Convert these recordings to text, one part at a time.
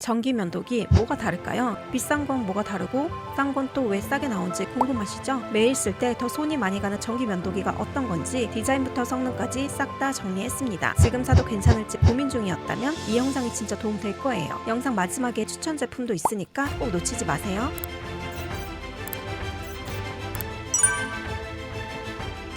전기 면도기 뭐가 다를까요? 비싼 건 뭐가 다르고 싼 건 또 왜 싸게 나온지 궁금하시죠? 매일 쓸 때 더 손이 많이 가는 전기 면도기가 어떤 건지 디자인부터 성능까지 싹 다 정리했습니다. 지금 사도 괜찮을지 고민 중이었다면 이 영상이 진짜 도움 될 거예요. 영상 마지막에 추천 제품도 있으니까 꼭 놓치지 마세요.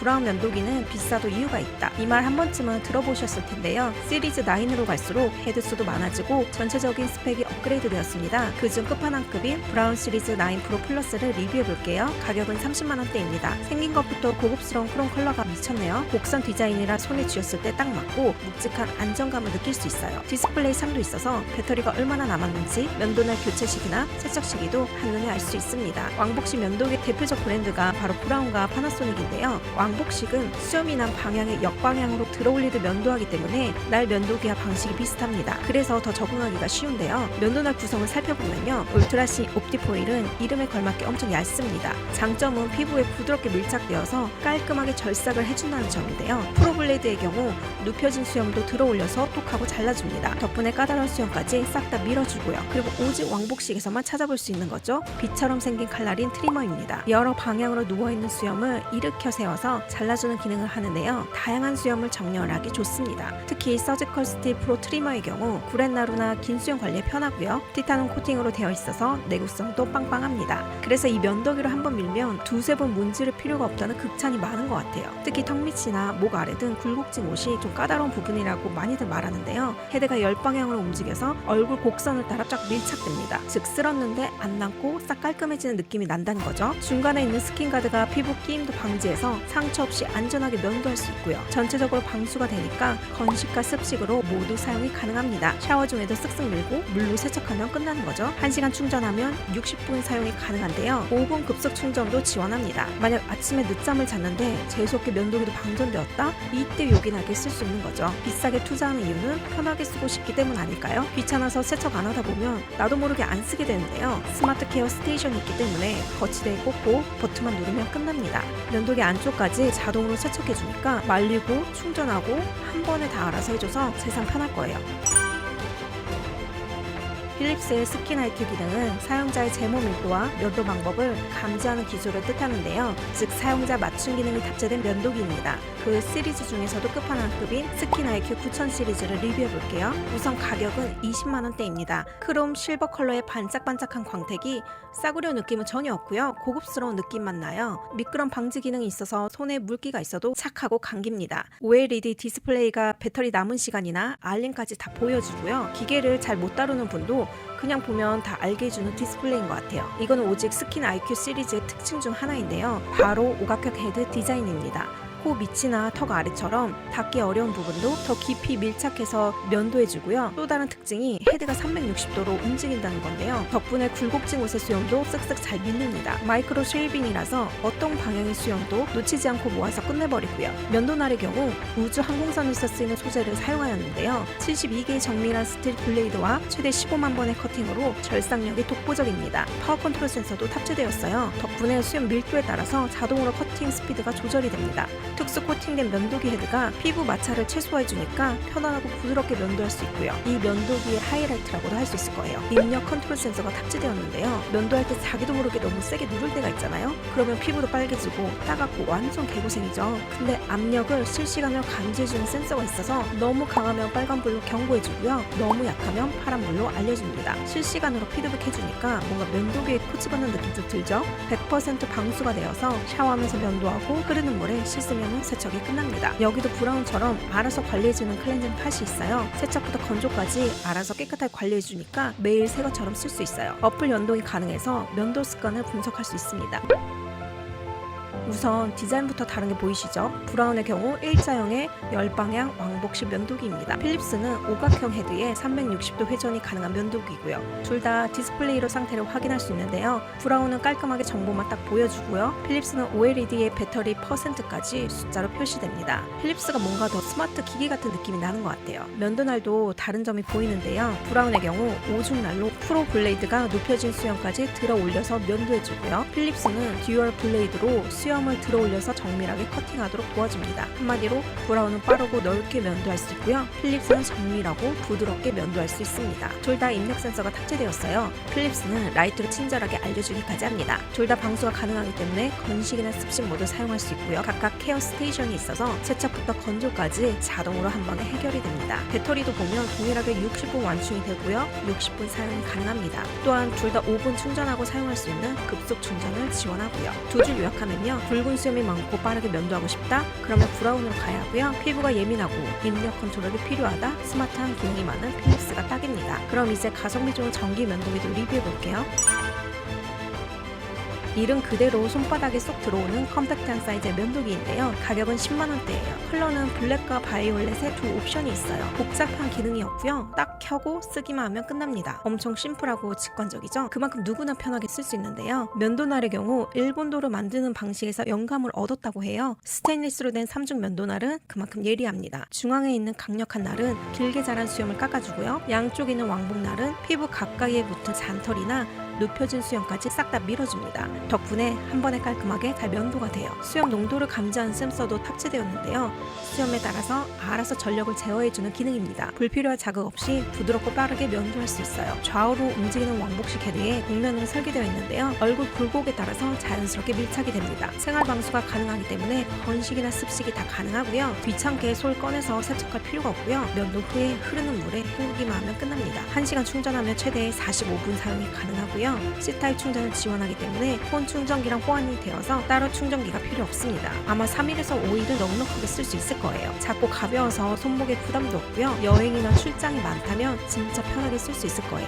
브라운 면도기는 비싸도 이유가 있다. 이 말 한 번쯤은 들어보셨을 텐데요. 시리즈 9으로 갈수록 헤드수도 많아지고 전체적인 스펙이 업그레이드 되었습니다. 그중 끝판왕급인 브라운 시리즈 9 프로 플러스를 리뷰해 볼게요. 가격은 30만 원대입니다. 생긴 것부터 고급스러운 크롬 컬러가 미쳤네요. 곡선 디자인이라 손에 쥐었을 때 딱 맞고 묵직한 안정감을 느낄 수 있어요. 디스플레이 상도 있어서 배터리가 얼마나 남았는지 면도날 교체 시기나 세척 시기도 한눈에 알 수 있습니다. 왕복식 면도기 대표적 브랜드가 바로 브라운과 파나소닉인데요. 왕 복식은 수염이 난 방향의 역방향으로 들어올리듯 면도하기 때문에 날 면도기와 방식이 비슷합니다. 그래서 더 적응하기가 쉬운데요. 면도날 구성을 살펴보면요. 울트라시 옵티포일은 이름에 걸맞게 엄청 얇습니다. 장점은 피부에 부드럽게 밀착되어서 깔끔하게 절삭을 해준다는 점인데요. 프로블레이드의 경우 눕혀진 수염도 들어올려서 톡하고 잘라줍니다. 덕분에 까다로운 수염까지 싹 다 밀어주고요. 그리고 오직 왕복식에서만 찾아볼 수 있는 거죠. 빛처럼 생긴 칼날인 트리머입니다. 여러 방향으로 누워있는 수염을 일으켜 세워서 잘라주는 기능을 하는데요. 다양한 수염을 정렬하기 좋습니다. 특히 서지컬 스틸 프로 트리머의 경우 구렛나루나 긴 수염 관리에 편하고요. 티타늄 코팅으로 되어 있어서 내구성도 빵빵합니다. 그래서 이 면도기로 한 번 밀면 두세 번 문지를 필요가 없다는 극찬이 많은 것 같아요. 특히 턱 밑이나 목 아래 등 굴곡진 옷이 좀 까다로운 부분이라고 많이들 말하는데요. 헤드가 열 방향으로 움직여서 얼굴 곡선을 따라 쫙 밀착됩니다. 즉 쓸었는데 안 남고 싹 깔끔해지는 느낌이 난다는 거죠. 중간에 있는 스킨 가드가 피부 끼임도 방지해서 상처 없이 안전하게 면도할 수 있고요. 전체적으로 방수가 되니까 건식과 습식으로 모두 사용이 가능합니다. 샤워 중에도 쓱쓱 밀고 물로 세척하면 끝나는 거죠. 1시간 충전하면 60분 사용이 가능한데요. 5분 급속 충전도 지원합니다. 만약 아침에 늦잠을 잤는데 재수없게 면도기도 방전되었다? 이때 요긴하게 쓸 수 있는 거죠. 비싸게 투자하는 이유는 편하게 쓰고 싶기 때문 아닐까요? 귀찮아서 세척 안 하다 보면 나도 모르게 안 쓰게 되는데요. 스마트 케어 스테이션이 있기 때문에 거치대에 꽂고 버튼만 누르면 끝납니다. 면도기 안쪽까지 자동으로 세척해주니까 말리고 충전하고 한 번에 다 알아서 해줘서 세상 편할 거예요. 필립스의 스킨 IQ 기능은 사용자의 제모 밀도와 면도 방법을 감지하는 기술을 뜻하는데요. 즉 사용자 맞춤 기능이 탑재된 면도기입니다. 그 시리즈 중에서도 끝판왕급인 스킨 IQ 9000 시리즈를 리뷰해 볼게요. 우선 가격은 20만 원대입니다. 크롬 실버 컬러의 반짝반짝한 광택이 싸구려 느낌은 전혀 없고요. 고급스러운 느낌만 나요. 미끄럼 방지 기능이 있어서 손에 물기가 있어도 착하고 감깁니다. OLED 디스플레이가 배터리 남은 시간이나 알림까지 다 보여주고요. 기계를 잘 못 다루는 분도 그냥 보면 다 알게 해주는 디스플레이인 것 같아요. 이거는 오직 스킨 IQ 시리즈의 특징 중 하나인데요. 바로 오각형 헤드 디자인입니다. 코 밑이나 턱 아래처럼 닿기 어려운 부분도 더 깊이 밀착해서 면도해주고요. 또 다른 특징이 헤드가 360도로 움직인다는 건데요. 덕분에 굴곡진 옷의 수염도 쓱쓱 잘 밀립니다. 마이크로 쉐이빙이라서 어떤 방향의 수염도 놓치지 않고 모아서 끝내버리고요. 면도날의 경우 우주 항공선에서 쓰이는 소재를 사용하였는데요. 72개의 정밀한 스틸 블레이드와 최대 15만 번의 커팅으로 절삭력이 독보적입니다. 파워 컨트롤 센서도 탑재되었어요. 덕분에 수염 밀도에 따라서 자동으로 커팅 스피드가 조절이 됩니다. 특수 코팅된 면도기 헤드가 피부 마찰을 최소화해주니까 편안하고 부드럽게 면도할 수 있고요. 이 면도기의 하이라이트라고도 할 수 있을 거예요. 입력 컨트롤 센서가 탑재되었는데요. 면도할 때 자기도 모르게 너무 세게 누를 때가 있잖아요. 그러면 피부도 빨개지고 따갑고 완전 개고생이죠. 근데 압력을 실시간으로 감지해주는 센서가 있어서 너무 강하면 빨간불로 경고해주고요. 너무 약하면 파란불로 알려줍니다. 실시간으로 피드백 해주니까 뭔가 면도기에 코치 받는 느낌도 들죠? 100% 방수가 되어서 샤워하면서 면도하고 흐르는 물에 씻으 면 세척이 끝납니다. 여기도 브라운처럼 알아서 관리해주는 클렌징 팟이 있어요. 세척부터 건조까지 알아서 깨끗하게 관리해주니까 매일 새 것처럼 쓸 수 있어요. 어플 연동이 가능해서 면도 습관을 분석할 수 있습니다. 우선 디자인부터 다른 게 보이시죠? 브라운의 경우 일자형의 열방향 왕복식 면도기입니다. 필립스는 오각형 헤드에 360도 회전이 가능한 면도기고요. 둘 다 디스플레이로 상태를 확인할 수 있는데요. 브라운은 깔끔하게 정보만 딱 보여주고요. 필립스는 OLED의 배터리 퍼센트까지 숫자로 표시됩니다. 필립스가 뭔가 더 스마트 기기 같은 느낌이 나는 것 같아요. 면도날도 다른 점이 보이는데요. 브라운의 경우 오중날로 프로 블레이드가 눕혀진 수염까지 들어 올려서 면도해주고요. 필립스는 듀얼 블레이드로 수염 수염을 들어 올려서 정밀하게 커팅하도록 도와줍니다. 한마디로 브라운은 빠르고 넓게 면도할 수 있고요. 필립스는 정밀하고 부드럽게 면도할 수 있습니다. 둘 다 입력 센서가 탑재되었어요. 필립스는 라이트로 친절하게 알려주기까지 합니다. 둘 다 방수가 가능하기 때문에 건식이나 습식 모두 사용할 수 있고요. 각각 케어 스테이션이 있어서 세척부터 건조까지 자동으로 한 번에 해결이 됩니다. 배터리도 보면 동일하게 60분 완충이 되고요. 60분 사용이 가능합니다. 또한 둘 다 5분 충전하고 사용할 수 있는 급속 충전을 지원하고요. 두 줄 요약하면요. 붉은 수염이 많고 빠르게 면도하고 싶다? 그러면 브라운으로 가야 하고요. 피부가 예민하고 입력 컨트롤이 필요하다? 스마트한 기능이 많은 필립스가 딱입니다. 그럼 이제 가성비 좋은 전기 면도기도 리뷰해 볼게요. 이름 그대로 손바닥에 쏙 들어오는 컴팩트한 사이즈의 면도기인데요. 가격은 10만원대예요. 컬러는 블랙과 바이올렛의 두 옵션이 있어요. 복잡한 기능이 없고요. 딱 켜고 쓰기만 하면 끝납니다. 엄청 심플하고 직관적이죠? 그만큼 누구나 편하게 쓸 수 있는데요. 면도날의 경우 일본도로 만드는 방식에서 영감을 얻었다고 해요. 스테인리스로 된 삼중 면도날은 그만큼 예리합니다. 중앙에 있는 강력한 날은 길게 자란 수염을 깎아주고요. 양쪽에 있는 왕복날은 피부 가까이에 붙은 잔털이나 눕혀진 수염까지 싹 다 밀어줍니다. 덕분에 한 번에 깔끔하게 잘 면도가 돼요. 수염 농도를 감지하는 센서도 탑재되었는데요. 수염에 따라서 알아서 전력을 제어해주는 기능입니다. 불필요한 자극 없이 부드럽고 빠르게 면도할 수 있어요. 좌우로 움직이는 왕복식 헤드에 곡면으로 설계되어 있는데요. 얼굴 굴곡에 따라서 자연스럽게 밀착이 됩니다. 생활 방수가 가능하기 때문에 건식이나 습식이 다 가능하고요. 귀찮게 솔 꺼내서 세척할 필요가 없고요. 면도 후에 흐르는 물에 헹구기만 하면 끝납니다. 1시간 충전하면 최대 45분 사용이 가능하고요. C타입 충전을 지원하기 때문에 폰 충전기랑 호환이 되어서 따로 충전기가 필요 없습니다. 아마 3일에서 5일은 넉넉하게 쓸 수 있을 거예요. 작고 가벼워서 손목에 부담도 없고요. 여행이나 출장이 많다면 진짜 편하게 쓸 수 있을 거예요.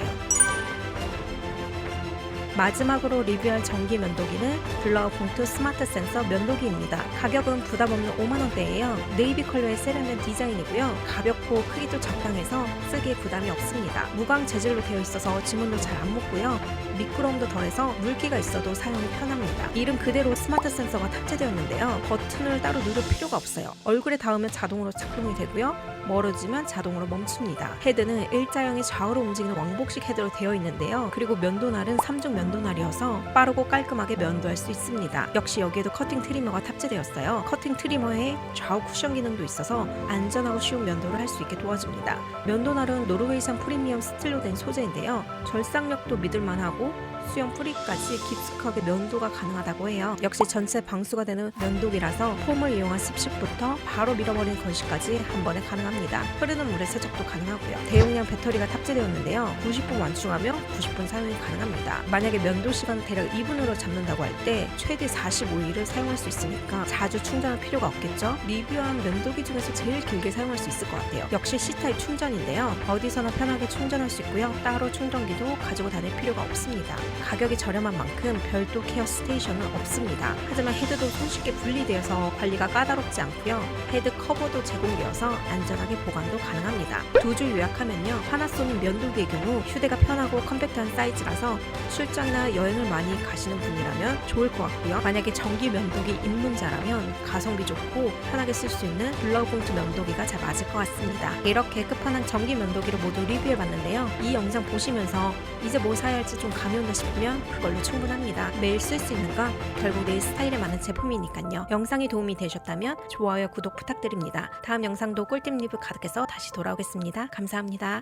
마지막으로 리뷰할 전기 면도기는 블러우 봉투 스마트 센서 면도기입니다. 가격은 부담 없는 5만원대예요. 네이비 컬러의 세련된 디자인이고요. 가볍고 크기도 적당해서 쓰기에 부담이 없습니다. 무광 재질로 되어 있어서 지문도 잘 안 묻고요. 미끄러움도 덜해서 물기가 있어도 사용이 편합니다. 이름 그대로 스마트 센서가 탑재되었는데요. 버튼을 따로 누를 필요가 없어요. 얼굴에 닿으면 자동으로 작동이 되고요. 멀어지면 자동으로 멈춥니다. 헤드는 일자형의 좌우로 움직이는 왕복식 헤드로 되어 있는데요. 그리고 면도날은 3중 면도날이어서 빠르고 깔끔하게 면도할 수 있습니다. 역시 여기에도 커팅 트리머가 탑재되었어요. 커팅 트리머에 좌우 쿠션 기능도 있어서 안전하고 쉬운 면도를 할 수 있게 도와줍니다. 면도날은 노르웨이산 프리미엄 스틸로 된 소재인데요. 절삭력도 믿을만하고 수영 뿌리까지 깊숙하게 면도가 가능하다고 해요. 역시 전체 방수가 되는 면도기라서 폼을 이용한 습식부터 바로 밀어버리는 건식까지 한 번에 가능합니다. 흐르는 물에 세척도 가능하고요. 대용량 배터리가 탑재되었는데요. 90분 완충하며 90분 사용이 가능합니다. 만약에 면도 시간 대략 2분으로 잡는다고 할 때 최대 45일을 사용할 수 있으니까 자주 충전할 필요가 없겠죠? 리뷰한 면도기 중에서 제일 길게 사용할 수 있을 것 같아요. 역시 C타입 충전인데요. 어디서나 편하게 충전할 수 있고요. 따로 충전기도 가지고 다닐 필요가 없습니다. 가격이 저렴한 만큼 별도 케어 스테이션은 없습니다. 하지만 헤드도 손쉽게 분리되어서 관리가 까다롭지 않고요. 헤드 커버도 제공되어서 안전하게 보관도 가능합니다. 두 줄 요약하면요. 파나소닉 면도기의 경우 휴대가 편하고 컴팩트한 사이즈라서 출장이나 여행을 많이 가시는 분이라면 좋을 것 같고요. 만약에 전기 면도기 입문자라면 가성비 좋고 편하게 쓸 수 있는 블러우 봉투 면도기가 잘 맞을 것 같습니다. 이렇게 끝판왕 전기 면도기를 모두 리뷰해봤는데요. 이 영상 보시면서 이제 뭐 사야 할지 좀 온다 싶으면 그걸로 충분합니다. 매일 쓸 수 있는 건 결국 내 스타일에 맞는 제품이니까요. 영상이 도움이 되셨다면 좋아요, 구독 부탁드립니다. 다음 영상도 꿀팁 리뷰 가득해서 다시 돌아오겠습니다. 감사합니다.